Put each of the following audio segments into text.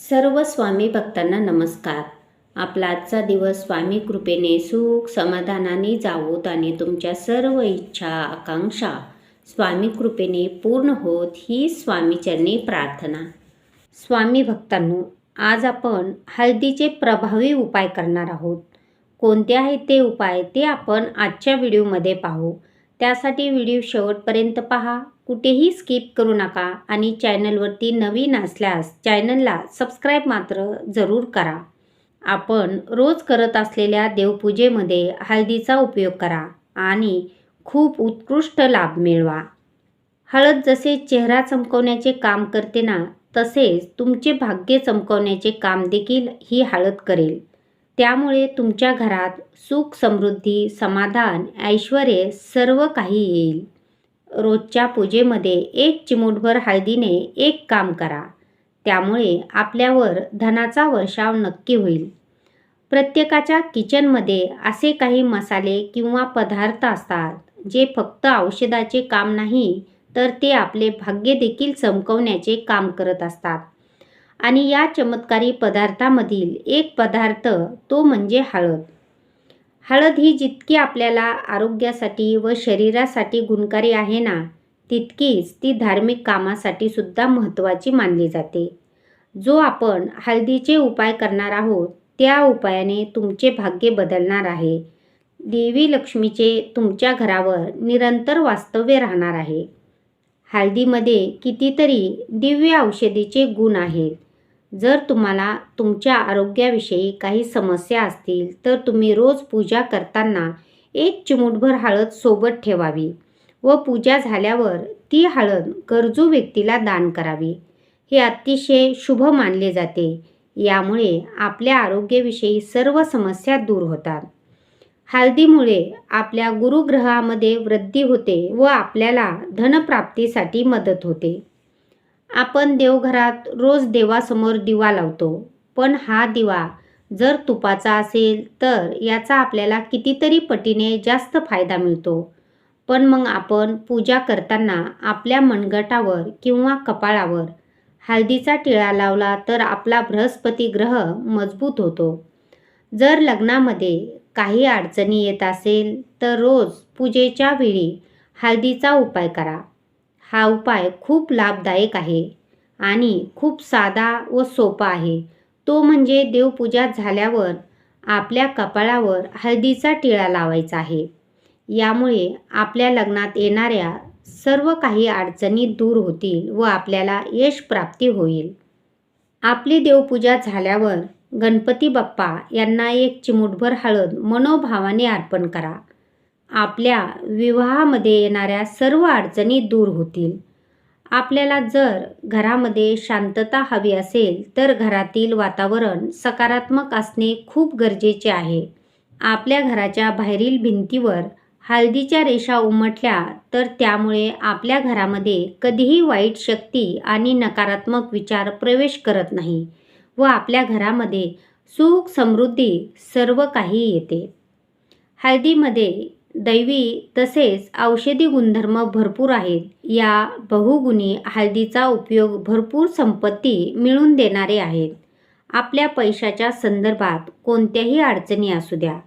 सर्व स्वामी भक्तांना नमस्कार. आपला आजचा दिवस स्वामी कृपेने सुख समाधानाने जावोत आणि तुमच्या सर्व इच्छा आकांक्षा स्वामी कृपेने पूर्ण होत ही स्वामीचरणी प्रार्थना. स्वामी भक्तांनो आज आपण हळदीचे प्रभावी उपाय करणार आहोत. कोणते आहेत ते उपाय ते आपण आजच्या व्हिडिओमध्ये पाहू. त्यासाठी व्हिडिओ शेवटपर्यंत पहा. कुठेही स्किप करू नका आणि चॅनलवरती नवीन असल्यास चॅनलला सबस्क्राईब मात्र जरूर करा. आपण रोज करत असलेल्या देवपूजेमध्ये हळदीचा उपयोग करा आणि खूप उत्कृष्ट लाभ मिळवा. हळद जसे चेहरा चमकवण्याचे काम करते ना तसेच तुमचे भाग्य चमकवण्याचे काम देखील ही हळद करेल. त्यामुळे तुमच्या घरात सुख समृद्धी समाधान ऐश्वर सर्व काही येईल. रोजच्या पूजेमध्ये एक चिमूटभर हळदीने एक काम करा. त्यामुळे आपल्यावर धनाचा वर्षाव नक्की होईल. प्रत्येकाच्या किचनमध्ये असे काही मसाले किंवा पदार्थ असतात जे फक्त औषधाचे काम नाही तर ते आपले भाग्य देखील चमकवण्याचे काम करत असतात. आणि या चमत्कारी पदार्थामधील एक पदार्थ तो म्हणजे हळद. हळद ही जितकी आपल्याला आरोग्यासाठी व शरीरासाठी गुणकारी आहे ना तितकीच ती धार्मिक कामासाठी सुद्धा महत्त्वाची मानली जाते. जो आपण हळदीचे उपाय करणार आहोत त्या उपायाने तुमचे भाग्य बदलणार आहे. देवी लक्ष्मीचे तुमच्या घरावर निरंतर वास्तव्य राहणार आहे. हळदीमध्ये कितीतरी दिव्य औषधीचे गुण आहेत. जर तुम्हाला तुमच्या आरोग्याविषयी काही समस्या असतील तर तुम्ही रोज पूजा करताना एक चिमूटभर हळद सोबत ठेवावी व पूजा झाल्यावर ती हळद गरजू व्यक्तीला दान करावी. हे अतिशय शुभ मानले जाते. यामुळे आपल्या आरोग्याविषयी सर्व समस्या दूर होतात. हळदीमुळे आपल्या गुरुग्रहामध्ये वृद्धी होते व आपल्याला धनप्राप्तीसाठी मदत होते. आपण देवघरात रोज देवासमोर दिवा लावतो. पण हा दिवा जर तुपाचा असेल तर याचा आपल्याला कितीतरी पटीने जास्त फायदा मिळतो. पण मग आपण पूजा करताना आपल्या मनगटावर किंवा कपाळावर हळदीचा टिळा लावला तर आपला बृहस्पती ग्रह मजबूत होतो. जर लग्नामध्ये काही अडचणी येत असेल तर रोज पूजेच्या वेळी हळदीचा उपाय करा. हा उपाय खूप लाभदायक आहे आणि खूप साधा व सोपा आहे. तो म्हणजे देवपूजा झाल्यावर आपल्या कपाळावर हळदीचा टिळा लावायचा आहे. यामुळे आपल्या लग्नात येणाऱ्या सर्व काही अडचणी दूर होतील व आपल्याला यश प्राप्ती होईल. आपली देवपूजा झाल्यावर गणपती बाप्पा यांना एक चिमूटभर हळद मनोभावाने अर्पण करा. आपल्या विवाहामध्ये येणाऱ्या सर्व अडचणी दूर होतील. आपल्याला जर घरामध्ये शांतता हवी असेल तर घरातील वातावरण सकारात्मक असणे खूप गरजेचे आहे. आपल्या घराच्या बाहेरील भिंतीवर हळदीच्या रेषा उमटल्या तर त्यामुळे आपल्या घरामध्ये कधीही वाईट शक्ती आणि नकारात्मक विचार प्रवेश करत नाही व आपल्या घरामध्ये सुख समृद्धी सर्व काही येते. हळदीमध्ये दैवी तसेच औषधी गुणधर्म भरपूर आहेत. या बहुगुणी हळदीचा उपयोग भरपूर संपत्ती मिळवून देणारे आहेत. आपल्या पैशाच्या संदर्भात कोणत्याही अडचणी असू द्या.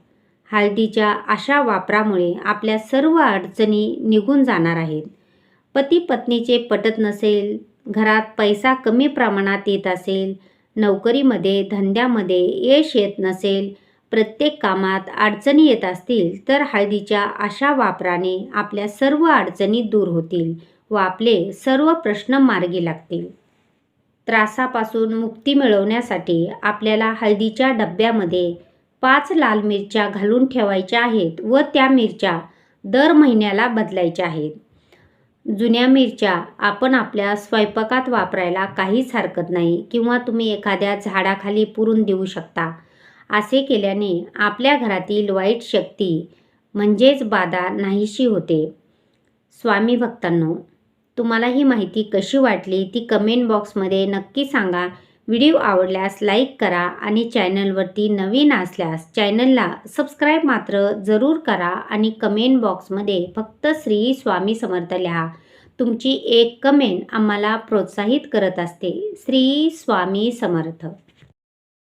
हळदीच्या अशा वापरामुळे आपल्या सर्व अडचणी निघून जाणार आहेत. पती पत्नीचे पटत नसेल घरात पैसा कमी प्रमाणात येत असेल नोकरीमध्ये धंद्यामध्ये यश येत नसेल प्रत्येक कामात अडचणी येत असतील तर हळदीच्या अशा वापराने आपल्या सर्व अडचणी दूर होतील व आपले सर्व प्रश्न मार्गी लागतील. त्रासापासून मुक्ती मिळवण्यासाठी आपल्याला हळदीच्या डब्यामध्ये पाच लाल मिरच्या घालून ठेवायच्या आहेत व त्या मिरच्या दर महिन्याला बदलायच्या आहेत. जुन्या मिरच्या आपण आपल्या स्वयंपाकात वापरायला काहीच हरकत नाही किंवा तुम्ही एखाद्या झाडाखाली पुरून देऊ शकता. असे केल्याने आपल्या घरातील वाईट शक्ती म्हणजेच बाधा नाहीशी होते. स्वामी भक्तांनो तुम्हाला ही माहिती कशी वाटली ती कमेंट बॉक्समध्ये नक्की सांगा. व्हिडिओ आवडल्यास लाईक करा आणि चॅनलवरती नवीन असल्यास चॅनलला सबस्क्राईब मात्र जरूर करा आणि कमेंट बॉक्समध्ये फक्त श्री स्वामी समर्थ लिहा. तुमची एक कमेंट आम्हाला प्रोत्साहित करत असते. श्री स्वामी समर्थ.